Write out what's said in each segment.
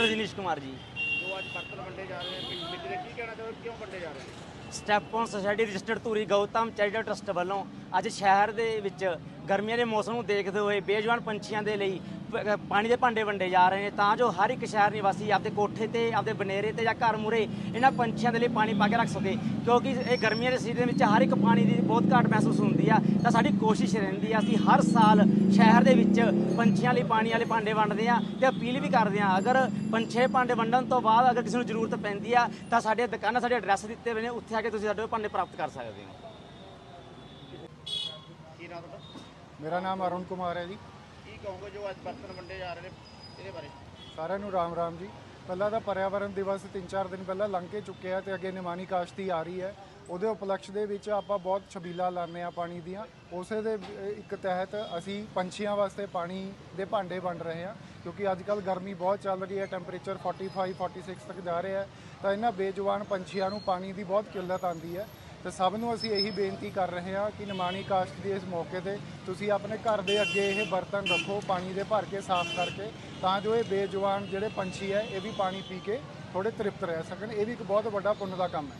ਰਜਨੀਸ਼ ਕੁਮਾਰ ਜੀ। ਜੋ ਅੱਜ ਬਰਤਨ ਵੰਡੇ ਜਾ ਰਹੇ ਨੇ ਮਿੱਟੀ ਦੇ ਕੀ ਕਹਿਣਾ ਚਾਹੋ ਕਿਉਂ ਵੰਡੇ ਜਾ ਰਹੇ ਨੇ? Step on society registered Dhuri Gautam charitable trust ਵੱਲੋਂ ਅੱਜ ਸ਼ਹਿਰ ਦੇ ਵਿੱਚ ਗਰਮੀਆਂ ਦੇ ਮੌਸਮ ਨੂੰ ਦੇਖਦੇ ਹੋਏ ਬੇਜਵਾਨ ਪੰਛੀਆਂ ਦੇ ਲਈ ਪ- ਪਾਣੀ ਦੇ ਭਾਂਡੇ ਵੰਡੇ ਜਾ ਰਹੇ ਨੇ। ਤਾਂ ਜੋ ਹਰ ਇੱਕ ਸ਼ਹਿਰ ਨਿਵਾਸੀ ਆਪਦੇ ਕੋਠੇ ਤੇ, ਆਪਦੇ ਬਨੇਰੇ ਤੇ ਜਾਂ ਘਰ ਮੂਰੇ ਇਹਨਾਂ ਪੰਛੀਆਂ ਦੇ ਲਈ ਪਾਣੀ ਪਾ ਕੇ ਰੱਖ ਸਕੇ। ਕਿਉਂਕਿ ਇਹ ਗਰਮੀਆਂ ਦੇ ਸੀਜ਼ਨ ਵਿੱਚ ਹਰ ਇੱਕ ਪਾਣੀ ਦੀ ਬਹੁਤ ਘਾਟ ਮਹਿਸੂਸ ਹੁੰਦੀ ਆ, ਤਾਂ ਸਾਡੀ ਕੋਸ਼ਿਸ਼ ਰਹਿੰਦੀ ਆ, ਅਸੀਂ ਹਰ ਸਾਲ ਸ਼ਹਿਰ ਦੇ ਵਿੱਚ ਪੰਛੀਆਂ ਲਈ ਪਾਣੀ ਵਾਲੇ ਭਾਂਡੇ ਵੰਡਦੇ ਆ ਤੇ ਅਪੀਲ ਵੀ ਕਰਦੇ ਆ, ਅਗਰ ਪੰਛੇ ਭਾਂਡੇ ਵੰਡਣ ਤੋਂ ਬਾਅਦ ਅਗਰ ਕਿਸੇ ਨੂੰ ਜ਼ਰੂਰਤ ਪੈਂਦੀ ਆ, ਤਾਂ ਸਾਡੇ ਦੁਕਾਨਾਂ, ਸਾਡੇ ਐਡਰੈਸ ਦਿੱਤੇ ਹੋਏ ਨੇ, ਉੱਥੇ ਆ ਕੇ ਤੁਸੀਂ ਸਾਡੇ ਭਾਂਡੇ ਪ੍ਰਾਪਤ ਕਰ ਸਕਦੇ ਹੋ। ਕੀ ਨਾਮ ਤੁਹਾਡਾ? ਮੇਰਾ ਨਾਮ ਅਰੁਣ ਕੁਮਾਰ ਹੈ ਜੀ। ਕੀ ਕਹੋਗੇ ਜੋ ਅੱਜ ਬਰਤਨ ਵੰਡੇ ਜਾ ਰਹੇ ਨੇ ਇਹਦੇ ਬਾਰੇ? ਸਾਰਿਆਂ ਨੂੰ ਰਾਮ ਰਾਮ ਜੀ। ਪਹਿਲਾਂ ਤਾਂ ਪਰਿਆਵਰਣ ਦਿਵਸ 3-4 ਦਿਨ ਪਹਿਲਾਂ ਲੰਘ ਕੇ ਚੁੱਕਿਆ ਤੇ ਅੱਗੇ ਨਿਮਾਣੀ ਕਾਸ਼ਤੀ ਆ ਰਹੀ ਹੈ। ਉਹਦੇ ਉਪਲਕਸ਼ ਦੇ ਵਿੱਚ ਆਪਾਂ ਬਹੁਤ ਛਬੀਲਾ ਲਾਉਂਦੇ ਆ ਪਾਣੀ ਦੀਆਂ। ਉਸੇ ਦੇ ਇੱਕ ਤਹਿਤ ਅਸੀਂ ਪੰਛੀਆਂ ਵਾਸਤੇ ਪਾਣੀ ਦੇ ਭਾਂਡੇ ਵੰਡ ਰਹੇ ਹਾਂ ਕਿਉਂਕਿ ਅੱਜ ਕੱਲ ਗਰਮੀ ਬਹੁਤ ਚੱਲ ਰਹੀ ਹੈ ਟੈਂਪਰੇਚਰ 45 46 ਤੱਕ ਜਾ ਰਿਹਾ ਹੈ। ਤਾਂ ਇਹਨਾਂ ਬੇਜਵਾਨ ਪੰਛੀਆਂ ਨੂੰ ਪਾਣੀ ਦੀ ਬਹੁਤ ਕਿੱਲਤ ਆਉਂਦੀ ਹੈ। ਤੇ ਸਭ ਨੂੰ ਅਸੀਂ ਇਹੀ ਬੇਨਤੀ ਕਰ ਰਹੇ ਹਾਂ ਕਿ ਨਿਮਾਣੀ ਕਾਸ਼ਤ ਦੇ ਇਸ ਮੌਕੇ ਤੇ ਤੁਸੀਂ ਆਪਣੇ ਘਰ ਦੇ ਅੱਗੇ ਇਹ ਬਰਤਨ ਰੱਖੋ ਪਾਣੀ ਦੇ ਭਰ ਕੇ ਸਾਫ਼ ਕਰਕੇ ਤਾਂ ਜੋ ਇਹ ਬੇਜਵਾਨ ਜਿਹੜੇ ਪੰਛੀ ਹੈ ਇਹ ਵੀ ਪਾਣੀ ਪੀ ਕੇ ਥੋੜੇ ਤ੍ਰਿਪਤ ਰਹਿ ਸਕਣ। ਇਹ ਵੀ ਇੱਕ ਬਹੁਤ ਵੱਡਾ ਪੁੰਨ ਦਾ ਕੰਮ ਹੈ।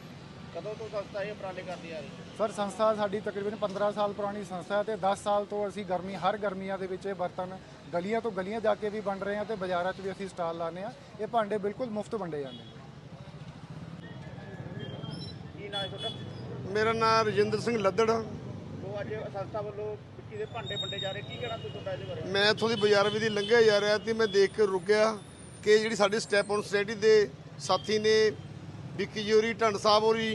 ਕਦੋਂ ਤੋਂ ਸੰਸਥਾ ਇਹ ਉਪਰਾਲੇ ਕਰਦੀ ਆ ਰਹੀ ਹੈ? ਸਰ ਸੰਸਥਾ ਸਾਡੀ ਤਕਰੀਬਨ 15 ਸਾਲ ਪੁਰਾਣੀ ਸੰਸਥਾ ਹੈ ਤੇ 10 ਸਾਲ ਤੋਂ ਅਸੀਂ ਗਰਮੀ ਹਰ ਗਰਮੀਆਂ ਦੇ ਵਿੱਚ ਇਹ ਬਰਤਨ ਗਲੀਆਂ ਤੋਂ ਗਲੀਆਂ ਜਾ ਕੇ ਵੀ ਵੰਡ ਰਹੇ ਹਾਂ ਤੇ ਬਾਜ਼ਾਰਾਂ 'ਚ ਵੀ ਅਸੀਂ ਸਟਾਲ ਲਾਉਂਦੇ ਹਾਂ। ਇਹ ਭਾਂਡੇ ਬਿਲਕੁਲ ਮੁਫਤ ਵੰਡੇ ਜਾਂਦੇ ਨੇ ਕੀ ਨਾਮ ਹੈ ਤੁਹਾਡਾ ਮੇਰਾ ਨਾਮ ਰਜਿੰਦਰ ਸਿੰਘ ਲੱਦੜ ਉਹ ਅੱਜ ਸੰਸਥਾ ਵੱਲੋਂ ਮਿੱਟੀ ਦੇ ਭਾਂਡੇ ਵੰਡੇ ਜਾ ਰਹੇ ਕੀ ਕਹਿਣਾ ਤੁਸੀਂ ਤੁਹਾਡਾ ਇਹਦੇ ਬਾਰੇ? ਮੈਂ ਇੱਥੋਂ ਦੀ ਬਾਜ਼ਾਰ ਵੀ ਦੀ ਲੰਘਿਆ ਜਾ ਰਿਹਾ ਤੇ ਮੈਂ ਦੇਖ ਕੇ ਰੁਕਿਆ ਕਿ ਜਿਹੜੀ ਸਾਡੀ ਸਟੈਪ ਔਨ ਸੋਸਾਇਟੀ ਦੇ ਸਾਥੀ ਨੇ ਵਿੱਕੀ ਜੋਰੀ ਢੰਡ ਸਾਹਿਬ ਹੋਰੀ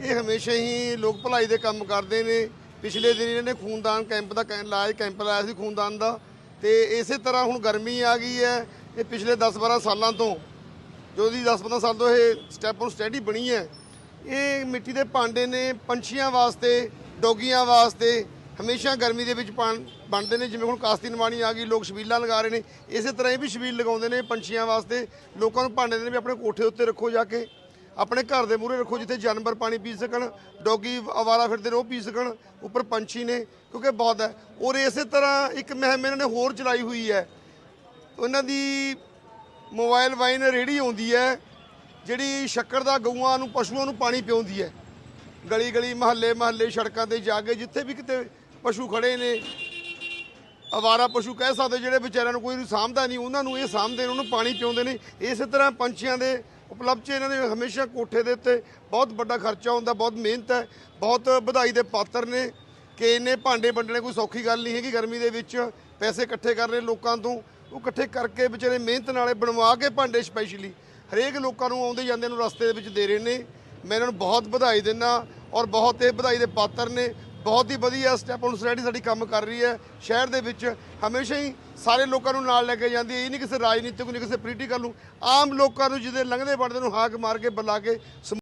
ਇਹ ਹਮੇਸ਼ਾ ਹੀ ਲੋਕ ਭਲਾਈ ਦੇ ਕੰਮ ਕਰਦੇ ਨੇ। ਪਿਛਲੇ ਦਿਨ ਇਹਨਾਂ ਨੇ ਖੂਨਦਾਨ ਕੈਂਪ ਦਾ ਕੈਂ- ਲਾਇਆ ਕੈਂਪ ਲਾਇਆ ਸੀ ਖੂਨਦਾਨ ਦਾ। ਤੇ ਇਸੇ ਤਰ੍ਹਾਂ ਹੁਣ ਗਰਮੀ ਆ ਗਈ ਹੈ ਇਹ ਪਿਛਲੇ 10-12 ਸਾਲਾਂ ਤੋਂ ਜੋ ਦੀ 10-15 ਸਾਲ ਤੋਂ ਇਹ ਸਟੈਪ ਔਨ ਸਟੱਡੀ ਬਣੀ ਹੈ ਇਹ ਮਿੱਟੀ ਦੇ ਭਾਂਡੇ ਨੇ, ਪੰਛੀਆਂ ਵਾਸਤੇ, ਡੋਗੀਆਂ ਵਾਸਤੇ, ਹਮੇਸ਼ਾ ਗਰਮੀ ਦੇ ਵਿੱਚ ਪਾਣ, ਬਣਦੇ ਨੇ, ਜਿਵੇਂ ਹੁਣ ਕਾਸਤੀ ਨਿਮਾਣੀ ਆ ਗਈ, ਲੋਕ ਛਬੀਲਾਂ ਲਗਾ ਰਹੇ ਨੇ, ਇਸੇ ਤਰ੍ਹਾਂ ਇਹ ਵੀ ਛਬੀਲ ਲਗਾਉਂਦੇ ਨੇ ਪੰਛੀਆਂ ਵਾਸਤੇ, ਲੋਕਾਂ ਨੂੰ ਭਾਂਡੇ ਦੇ ਨੇ ਵੀ ਆਪਣੇ ਕੋਠੇ ਉੱਤੇ ਰੱਖੋ ਜਾ ਕੇ, ਆਪਣੇ ਘਰ ਦੇ ਮੂਹਰੇ ਰੱਖੋ, ਜਿੱਥੇ ਜਾਨਵਰ ਪਾਣੀ ਪੀ ਸਕਣ, ਡੋਗੀ ਆਵਾਰਾ ਫਿਰਦੇ ਨੇ, ਉਹ ਪੀ ਸਕਣ, ਉੱਪਰ ਪੰਛੀ ਨੇ, ਕਿਉਂਕਿ ਬਹੁਤ ਹੈ। ਔਰ ਇਸੇ ਤਰ੍ਹਾਂ ਇੱਕ ਮਹਿਮ ਇਹਨਾਂ ਨੇ ਹੋਰ ਚਲਾਈ ਹੋਈ ਹੈ। ਉਹਨਾਂ ਦੀ ਮੋਬਾਈਲ ਵਾਈਨ ਰੇੜੀ ਆਉਂਦੀ ਹੈ ਜਿਹੜੀ ਸ਼ੱਕਰ ਦਾ ਗਊਆਂ ਨੂੰ, ਪਸ਼ੂਆਂ ਨੂੰ ਪਾਣੀ ਪਿਆਉਂਦੀ ਹੈ। ਗਲੀ ਗਲੀ, ਮਹੱਲੇ ਮਹੱਲੇ ਸੜਕਾਂ ਤੇ ਜਾ ਕੇ ਜਿੱਥੇ ਵੀ ਕਿਤੇ ਪਸ਼ੂ ਖੜੇ ਨੇ, ਅਵਾਰਾ ਪਸ਼ੂ ਕਹਿ ਸਕਦੇ ਜਿਹੜੇ ਵਿਚਾਰਿਆਂ ਨੂੰ ਕੋਈ ਸਾਂਭਦਾ ਨਹੀਂ, ਉਹਨਾਂ ਨੂੰ ਇਹ ਸਾਂਭਦੇ ਨੇ, ਉਹਨੂੰ ਪਾਣੀ ਪਿਆਉਂਦੇ ਨੇ। ਇਸੇ ਤਰ੍ਹਾਂ ਪੰਛੀਆਂ ਦੇ ਉਪਲਬਧ 'ਚ ਇਹਨਾਂ ਦੇ ਹਮੇਸ਼ਾ ਕੋਠੇ ਦੇ ਉੱਤੇ ਬਹੁਤ ਵੱਡਾ ਖਰਚਾ ਹੁੰਦਾ, ਬਹੁਤ ਮਿਹਨਤ ਹੈ, ਬਹੁਤ ਵਧਾਈ ਦੇ ਪਾਤਰ ਨੇ ਕਿ ਇਹਨੇ ਭਾਂਡੇ ਵੰਡਣੇ ਕੋਈ ਸੌਖੀ ਗੱਲ ਨਹੀਂ ਹੈਗੀ। ਗਰਮੀ ਦੇ ਵਿੱਚ ਪੈਸੇ ਇਕੱਠੇ ਕਰਨੇ ਲੋਕਾਂ ਤੋਂ, ਉਹ ਇਕੱਠੇ ਕਰਕੇ ਵਿਚਾਰੇ ਮਿਹਨਤ ਨਾਲੇ ਬਣਵਾ ਕੇ ਭਾਂਡੇ ਸਪੈਸ਼ਲੀ ਹਰੇਕ ਲੋਕਾਂ ਨੂੰ ਆਉਂਦੇ ਜਾਂਦੇ ਨੂੰ ਰਸਤੇ ਦੇ ਵਿੱਚ ਦੇ ਰਹੇ ਨੇ। ਮੈਂ ਇਹਨਾਂ ਨੂੰ ਬਹੁਤ ਵਧਾਈ ਦਿੰਦਾ ਔਰ ਬਹੁਤ ਇਹ ਵਧਾਈ ਦੇ ਪਾਤਰ ਨੇ। ਬਹੁਤ ਹੀ ਵਧੀਆ ਸਟੈਪ ਔਨ ਸੋਸਾਇਟੀ ਸਾਡੀ ਕੰਮ ਕਰ ਰਹੀ ਹੈ। ਸ਼ਹਿਰ ਦੇ ਵਿੱਚ ਹਮੇਸ਼ਾ ਹੀ ਸਾਰੇ ਲੋਕਾਂ ਨੂੰ ਨਾਲ ਲੈ ਕੇ ਜਾਂਦੀ ਹੈ। ਇਹ ਨਹੀਂ ਕਿਸੇ ਰਾਜਨੀਤਿਕ ਨਹੀਂ ਕਿਸੇ ਪੋਲੀਟੀਕਲ ਨੂੰ। ਆਮ ਲੋਕਾਂ ਨੂੰ ਜਿਹਦੇ ਲੰਘਦੇ ਵੜਦੇ ਨੂੰ ਹਾਕ ਮਾਰ ਕੇ ਬੁਲਾ ਕੇ